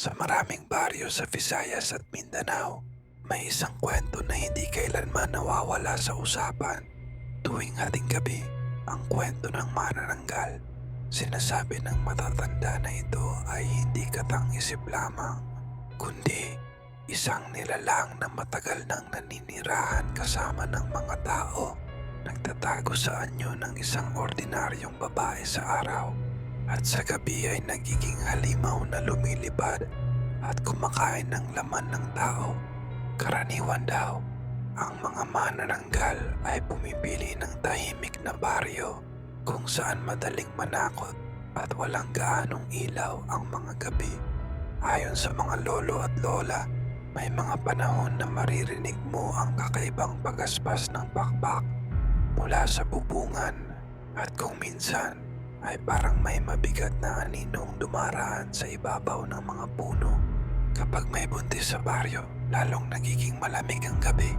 Sa maraming baryo sa Visayas at Mindanao, may isang kwento na hindi kailanman nawawala sa usapan. Tuwing hating gabi, ang kwento ng manananggal. Sinasabi ng matatanda na ito ay hindi katang-isip lamang, kundi isang nilalang na matagal nang naninirahan kasama ng mga tao. Nagtatago sa anyo ng isang ordinaryong babae sa araw at sa gabi ay nagiging halimaw na lumilipad at kumakain ng laman ng tao. Karaniwan daw, ang mga manananggal ay pumipili ng tahimik na baryo kung saan madaling manakot at walang gaanong ilaw ang mga gabi. Ayon sa mga lolo at lola, may mga panahon na maririnig mo ang kakaibang pagaspas ng pakpak mula sa bubungan at kung minsan ay parang may mabigat na aninong dumaraan sa ibabaw ng mga puno. Kapag may buntis sa baryo, lalong nagiging malamig ang gabi.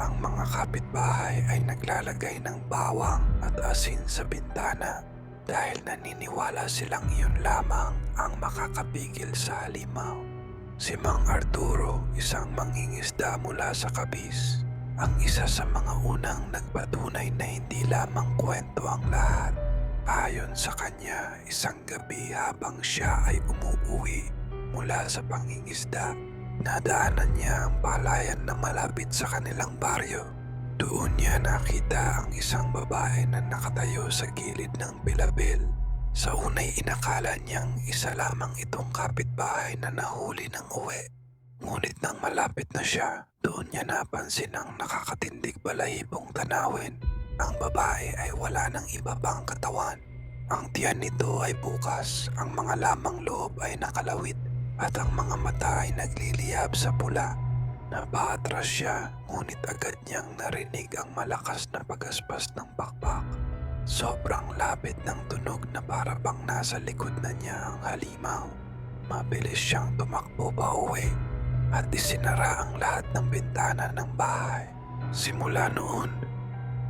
Ang mga kapitbahay ay naglalagay ng bawang at asin sa bintana dahil naniniwala silang iyon lamang ang makakapigil sa halimaw. Si Mang Arturo, isang mangingisda mula sa Kabis, ang isa sa mga unang nagpatunay na hindi lamang kwento ang lahat. Ayon sa kanya, isang gabi habang siya ay umuuwi mula sa pangingisda, nadaanan niya ang palayan na malapit sa kanilang baryo. Doon niya nakita ang isang babae na nakatayo sa gilid ng bilabel. Sa unay inakala niyang isa lamang itong kapitbahay na nahuli ng uwi. Ngunit nang malapit na siya, doon niya napansin ang nakakatindig balahibong tanawin. Ang babae ay wala ng iba pang katawan. Ang tiyan nito ay bukas, ang mga lamang loob ay nakalawit at ang mga mata ay nagliliyab sa pula. Napaatras siya, ngunit agad niyang narinig ang malakas na pagaspas ng pakpak. Sobrang lapit ng tunog na para bang nasa likod na niya ang halimaw. Mabilis siyang tumakbo pa uwi at isinara ang lahat ng bintana ng bahay. Simula noon,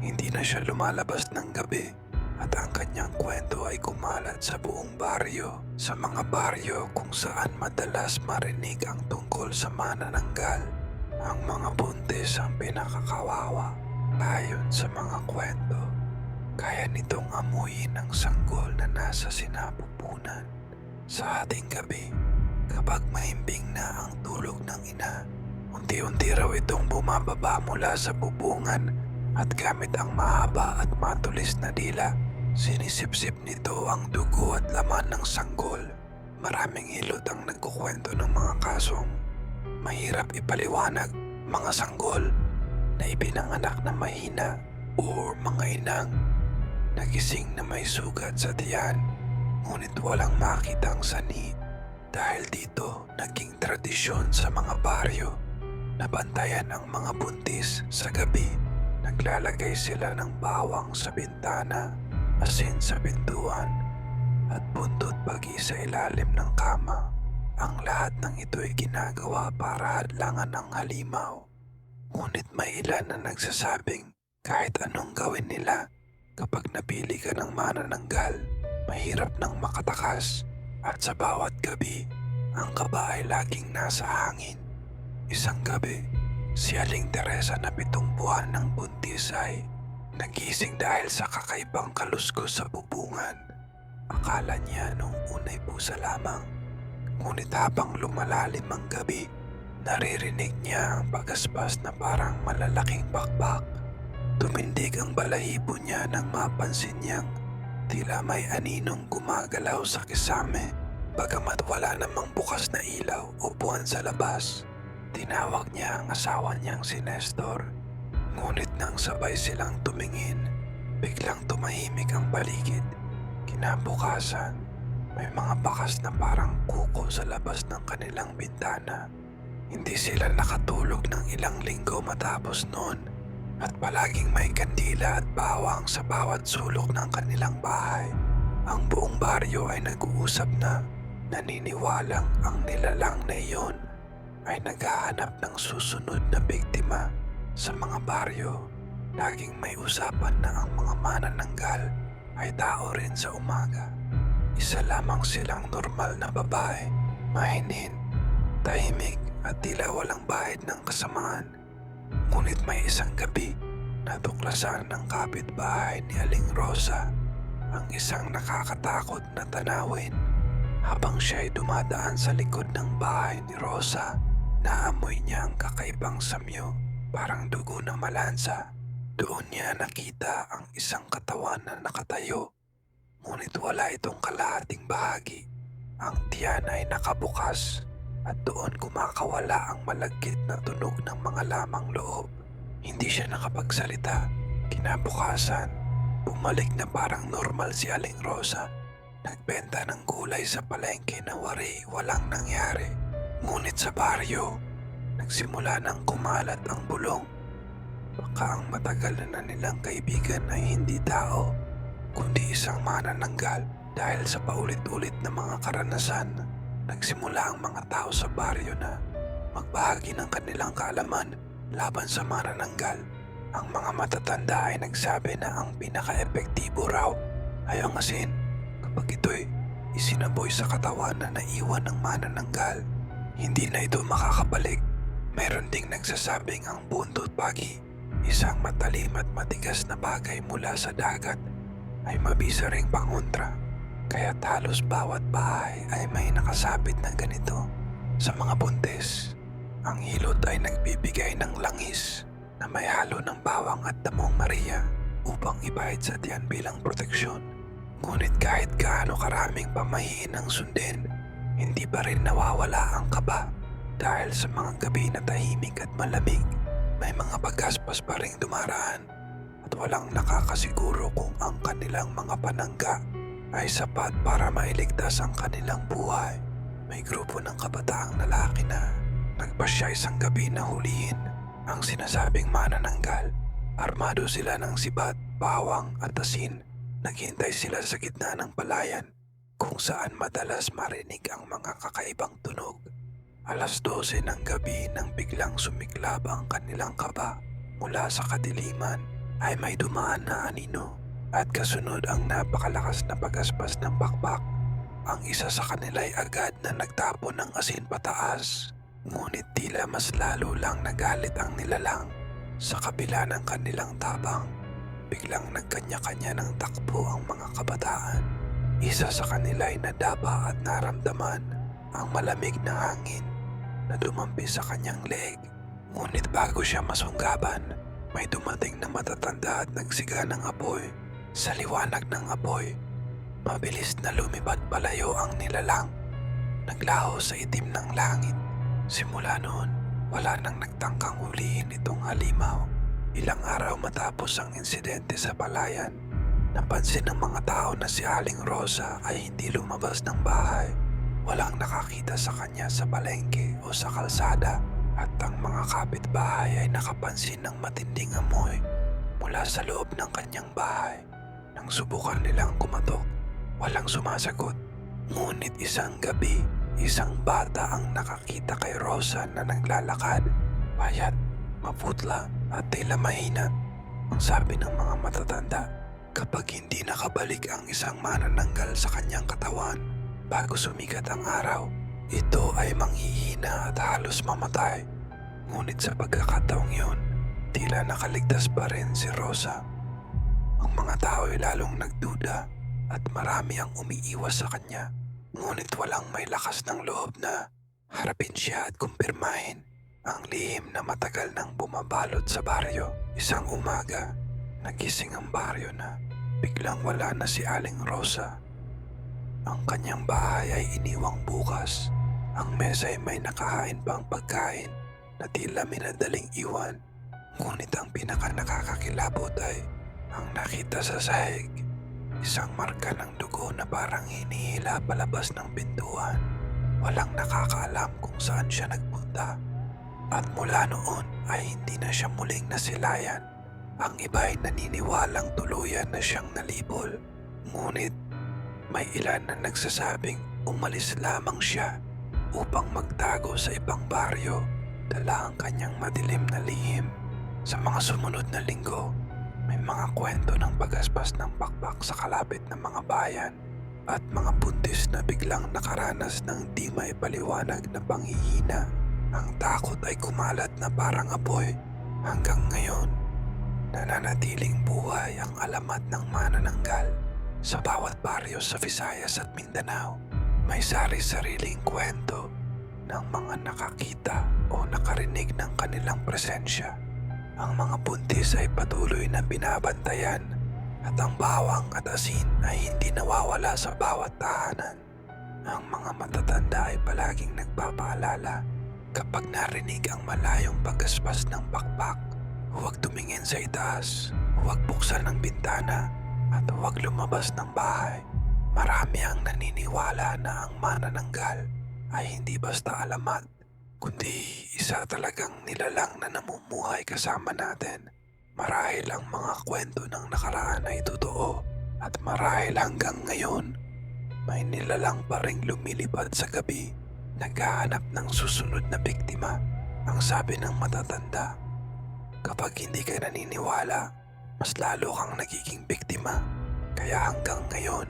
hindi na siya lumalabas ng gabi at ang kanyang kwento ay kumalat sa buong baryo. Sa mga baryo kung saan madalas marinig ang tungkol sa manananggal. Ang mga buntis ang pinakakawawa ayon sa mga kwento. Kaya nitong amuyin ang sanggol na nasa sinapupunan. Sa ating gabi, kapag mahimbing na ang tulog ng ina, unti-unti raw itong bumababa mula sa bubungan at gamit ang mahaba at matulis na dila, sinisipsip nito ang dugo at laman ng sanggol. Maraming hilot ang nagkukwento ng mga kasong mahirap ipaliwanag. Mga sanggol na ipinanganak na mahina or mga inang nagising na may sugat sa tiyan. Ngunit walang makitang sani dahil dito naging tradisyon sa mga baryo na bantayan ang mga buntis. Sa gabi Naglalagay sila ng bawang sa bintana, asin sa pintuan, at buntot pagi sa ilalim ng kama. Ang lahat ng ito ay ginagawa para hadlangan ng halimaw. Ngunit may ilan na nagsasabing kahit anong gawin nila kapag napili ka ng manananggal, mahirap nang makatakas at sa bawat gabi, ang kaba ay laging nasa hangin. Isang gabi, Si Aling Teresa na pitong buwan ng buntis ay nagising dahil sa kakaibang kaluskos sa bubungan. Akala niya nung unay pusa lamang. Ngunit habang lumalalim ang gabi, naririnig niya ang pagaspas na parang malalaking bakbak. Tumindig ang balahibo niya nang mapansin niyang tila may aninong gumagalaw sa kisame. Bagamat wala namang bukas na ilaw o buwan sa labas. Tinawag niya ang asawa niyang si Nestor. Ngunit nang sabay silang tumingin, biglang tumahimik ang paligid. Kinabukasan, may mga bakas na parang kuko sa labas ng kanilang bintana. Hindi sila nakatulog ng ilang linggo matapos noon at palaging may kandila at bawang sa bawat sulok ng kanilang bahay. Ang buong baryo ay nag-uusap na naniniwalang ang nilalang na iyon ay naghahanap ng susunod na biktima sa mga baryo. Laging may usapan na ang mga manananggal ay tao rin sa umaga. Isa lamang silang normal na babae, mahinin Tahimik at tila walang bahid ng kasamaan. Ngunit may isang gabi na tuklasan ng kapitbahay ni Aling Rosa ang isang nakakatakot na tanawin. Habang siya ay dumadaan sa likod ng bahay ni Rosa, naamoy niya ang kakaibang samyo, parang dugo ng malansa. Doon niya nakita ang isang katawan na nakatayo, ngunit wala itong kalahating bahagi. Ang tiyan ay nakabukas at doon kumakawala ang malagkit na tunog ng mga lamang loob. Hindi siya nakapagsalita. Kinabukasan, bumalik na parang normal si Aling Rosa. Nagbenta ng gulay sa palengke na wari walang nangyari. Ngunit sa baryo, nagsimula nang kumalat ang bulong. Baka ang matagal na nilang kaibigan ay hindi tao, kundi isang manananggal dahil sa paulit-ulit na mga karanasan. Nagsimula ang mga tao sa baryo na magbahagi ng kanilang kaalaman laban sa manananggal. Ang mga matatanda ay nagsabi na ang pinaka-epektibo raw ay ang asin kapag ito'y isinaboy sa katawan na naiwan ng manananggal. Hindi na ito makakabalik. Meron ding nagsasabing ang bundot pagi, isang matalim at matigas na bagay mula sa dagat, ay mabisa ring pangontra. Kaya halos bawat bahay ay may nakasabit na ganito. Sa mga buntes, ang hilot ay nagbibigay ng langis na may halo ng bawang at damong Maria upang ibahid sa tiyan bilang proteksyon. Ngunit kahit gaano karaming pamahiin ang sundin, hindi pa rin nawawala ang kaba dahil sa mga gabi na tahimik at malamig, may mga pagaspas pa rin dumaraan at walang nakakasiguro kung ang kanilang mga panangga ay sapat para mailigtas ang kanilang buhay. May grupo ng kabataang lalaki na nagpasya isang gabi na hulihin ang sinasabing manananggal. Armado sila ng sibat, bawang at asin. Naghintay sila sa gitna ng palayan kung saan madalas marinig ang mga kakaibang tunog. Alas 12 ng gabi nang biglang sumiklab ang kanilang kaba mula sa kadiliman ay may dumaan na anino at kasunod ang napakalakas na pagaspas ng bakbak. Ang isa sa kanila ay agad na nagtapon ng asin pataas. Ngunit tila mas lalo lang nagalit ang nilalang sa kabila ng kanilang tabang. Biglang nagkanya-kanya ng takbo ang mga kabataan. Isa sa kanila ay nadapa at naramdaman ang malamig na hangin na dumampi sa kanyang leeg. Ngunit bago siya masunggaban, may dumating na matatanda at nagsiga ng apoy. Sa liwanag ng apoy, mabilis na lumipad palayo ang nilalang. Naglaho sa itim ng langit. Simula noon, wala nang nagtangkang hulihin itong halimaw. Ilang araw matapos ang insidente sa palayan, napansin ng mga tao na si Aling Rosa ay hindi lumabas ng bahay. Walang nakakita sa kanya sa palengke o sa kalsada at ang mga kapitbahay ay nakapansin ng matinding amoy mula sa loob ng kanyang bahay. Nang subukan nilang kumatok, walang sumasagot. Ngunit isang gabi, isang bata ang nakakita kay Rosa na naglalakad. Payat, maputla at tila mahina. Ang sabi ng mga matatanda, kapag hindi nakabalik ang isang manananggal sa kanyang katawan bago sumikat ang araw, ito ay manghihina at halos mamatay. Ngunit sa pagkakataong yun, tila nakaligtas pa rin si Rosa. Ang mga tao ay lalong nagduda at marami ang umiiwas sa kanya. Ngunit walang may lakas ng loob na harapin siya at kumpirmahin ang lihim na matagal nang bumabalot sa baryo. Isang umaga, nagising ang baryo na biglang wala na si Aling Rosa. Ang kanyang bahay ay iniwang bukas. Ang mesa ay may nakahain pang pagkain na tila minadaling iwan. Ngunit ang pinaka nakakakilabot ay ang nakita sa sahig. Isang marka ng dugo na parang hinihila palabas ng pintuan. Walang nakakaalam kung saan siya nagpunta. At mula noon ay hindi na siya muling nasilayan. Ang iba ay naniniwalang tuluyan na siyang nalibol. Ngunit may ilan na nagsasabing umalis lamang siya upang magtago sa ibang baryo dala ang kanyang madilim na lihim. Sa mga sumunod na linggo, may mga kwento ng pagaspas ng pakpak sa kalapit ng mga bayan. at mga buntis na biglang nakaranas ng di maipaliwanag na panghihina. Ang takot ay kumalat na parang apoy. Hanggang ngayon, nananatiling buhay ang alamat ng manananggal. Sa bawat baryo sa Visayas at Mindanao, may sari-sariling kwento ng mga nakakita o nakarinig ng kanilang presensya. Ang mga buntis ay patuloy na binabantayan at ang bawang at asin ay hindi nawawala sa bawat tahanan. Ang mga matatanda ay palaging nagpapaalala kapag narinig ang malayong pagkaspas ng pakpak. Huwag tumingin sa itaas, huwag buksan ng bintana, at huwag lumabas ng bahay. Marami ang naniniwala na ang manananggal ay hindi basta alamat, kundi isa talagang nilalang na namumuhay kasama natin. Marahil ang mga kwento ng nakaraan ay totoo at marahil hanggang ngayon may nilalang pa ring lumilipad sa gabi naghahanap ng susunod na biktima. Ang sabi ng matatanda, kapag hindi ka naniniwala, mas lalo kang nagiging biktima. Kaya hanggang ngayon,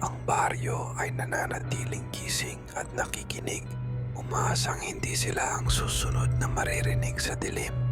ang baryo ay nananatiling gising at nakikinig. Umaasang hindi sila ang susunod na maririnig sa dilim.